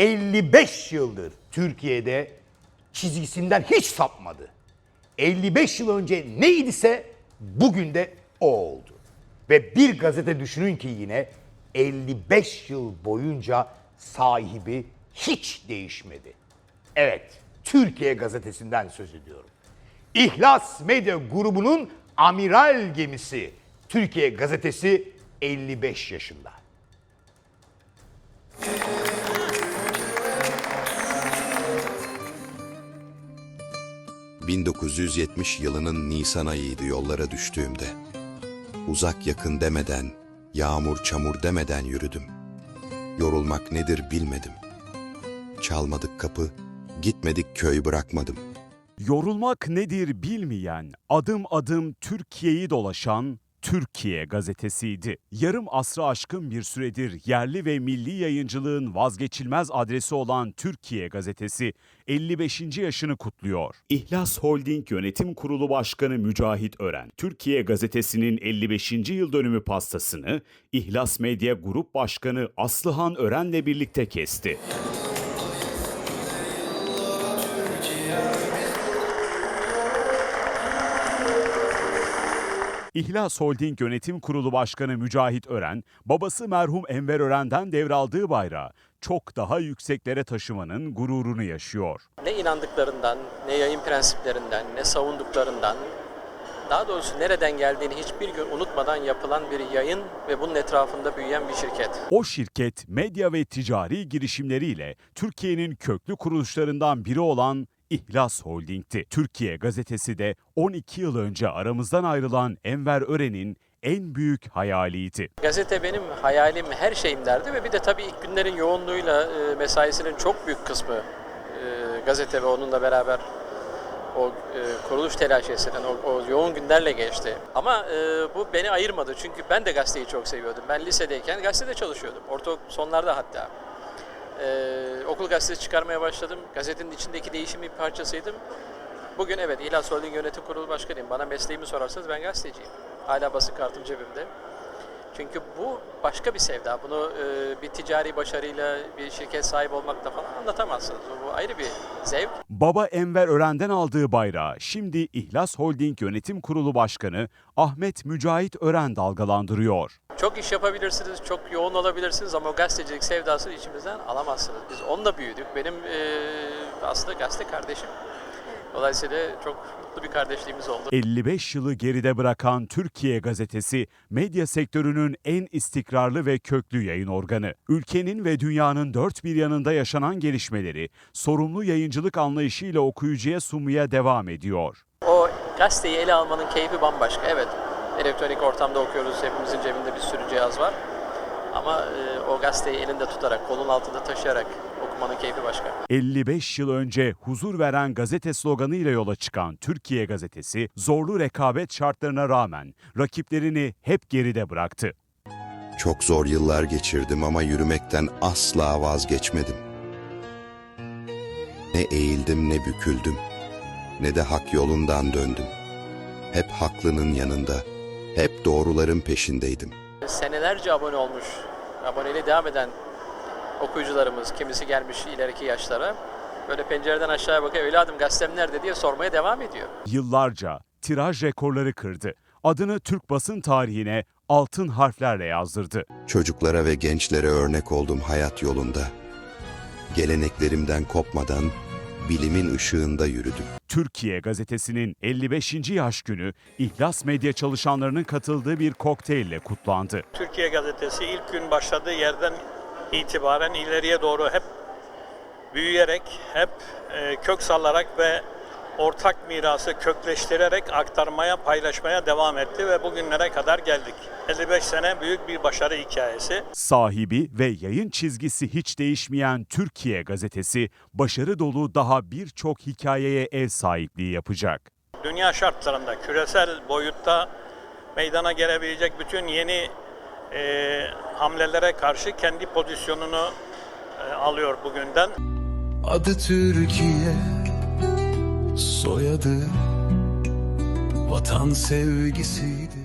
55 yıldır Türkiye'de çizgisinden hiç sapmadı. 55 yıl önce neydiyse bugün de o oldu. Ve bir gazete düşünün ki yine 55 yıl boyunca sahibi hiç değişmedi. Evet, Türkiye gazetesinden söz ediyorum. İhlas Medya grubunun amiral gemisi Türkiye gazetesi 55 yaşında. 1970 yılının Nisan ayıydı yollara düştüğümde. Uzak yakın demeden, yağmur çamur demeden yürüdüm. Yorulmak nedir bilmedim. Çalmadık kapı, gitmedik köy bırakmadım. Yorulmak nedir bilmeyen, adım adım Türkiye'yi dolaşan Türkiye gazetesiydi. Yarım asra aşkın bir süredir yerli ve milli yayıncılığın vazgeçilmez adresi olan Türkiye gazetesi 55. yaşını kutluyor. İhlas Holding Yönetim Kurulu Başkanı Mücahit Ören, Türkiye gazetesinin 55. yıl dönümü pastasını İhlas Medya Grup Başkanı Aslıhan Ören'le birlikte kesti. İhlas Holding Yönetim Kurulu Başkanı Mücahit Ören, babası merhum Enver Ören'den devraldığı bayrağı çok daha yükseklere taşımanın gururunu yaşıyor. ne inandıklarından, ne yayın prensiplerinden, ne savunduklarından, daha doğrusu nereden geldiğini hiçbir gün unutmadan yapılan bir yayın ve bunun etrafında büyüyen bir şirket. O şirket medya ve ticari girişimleriyle Türkiye'nin köklü kuruluşlarından biri olan İhlas Holding'ti. Türkiye gazetesi de 12 yıl önce aramızdan ayrılan Enver Ören'in en büyük hayaliydi. Gazete benim hayalim, her şeyim derdi ve bir de tabii ilk günlerin yoğunluğuyla e, mesaisinin çok büyük kısmı e, gazete ve onunla beraber o e, kuruluş telaşesinden, o, o yoğun günlerle geçti. Ama e, bu beni ayırmadı çünkü ben de gazeteyi çok seviyordum. Ben lisedeyken gazetede çalışıyordum. Orta sonlarda hatta. E, okul gazetesi çıkarmaya başladım. Gazetenin içindeki değişimin bir parçasıydım. Bugün evet İhlas Holding Yönetim Kurulu Başkanıyım. Bana mesleğimi sorarsanız ben gazeteciyim. Hala basın kartım cebimde. Çünkü bu başka bir sevda. Bunu e, bir ticari başarıyla bir şirket sahibi olmakla falan anlatamazsınız. Bu ayrı bir zevk. Baba Enver Ören'den aldığı bayrağı şimdi İhlas Holding Yönetim Kurulu Başkanı Ahmet Mücahit Ören dalgalandırıyor. Çok iş yapabilirsiniz, çok yoğun olabilirsiniz ama o gazetecilik sevdasını içimizden alamazsınız. Biz onunla büyüdük. Benim e, aslında gazete kardeşim. Dolayısıyla çok mutlu bir kardeşliğimiz oldu. 55 yılı geride bırakan Türkiye gazetesi medya sektörünün en istikrarlı ve köklü yayın organı. Ülkenin ve dünyanın dört bir yanında yaşanan gelişmeleri sorumlu yayıncılık anlayışıyla okuyucuya sunmaya devam ediyor. O gazeteyi ele almanın keyfi bambaşka. Evet, elektronik ortamda okuyoruz. Hepimizin cebinde bir sürü cihaz var. Ama e, o gazeteyi elinde tutarak, kolun altında taşıyarak okumanın keyfi başka. 55 yıl önce huzur veren gazete sloganıyla yola çıkan Türkiye gazetesi zorlu rekabet şartlarına rağmen rakiplerini hep geride bıraktı. Çok zor yıllar geçirdim ama yürümekten asla vazgeçmedim. Ne eğildim ne büküldüm, ne de hak yolundan döndüm. Hep haklının yanında, hep doğruların peşindeydim. Senelerce abone olmuş, aboneliği devam eden okuyucularımız, kimisi gelmiş ileriki yaşlara. Böyle pencereden aşağıya bakıyor, evladım gazetem nerede diye sormaya devam ediyor. Yıllarca tiraj rekorları kırdı. Adını Türk basın tarihine altın harflerle yazdırdı. Çocuklara ve gençlere örnek oldum hayat yolunda. Geleneklerimden kopmadan bilimin ışığında yürüdüm. Türkiye gazetesinin 55. yaş günü İhlas Medya çalışanlarının katıldığı bir kokteylle kutlandı. Türkiye Gazetesi ilk gün başladığı yerden itibaren ileriye doğru hep büyüyerek, hep e, kök sallarak ve ortak mirası kökleştirerek aktarmaya, paylaşmaya devam etti ve bugünlere kadar geldik. 55 sene büyük bir başarı hikayesi. Sahibi ve yayın çizgisi hiç değişmeyen Türkiye gazetesi başarı dolu daha birçok hikayeye ev sahipliği yapacak. Dünya şartlarında, küresel boyutta meydana gelebilecek bütün yeni e, hamlelere karşı kendi pozisyonunu e, alıyor bugünden. Adı Türkiye Soyadı Vatan sevgisiydi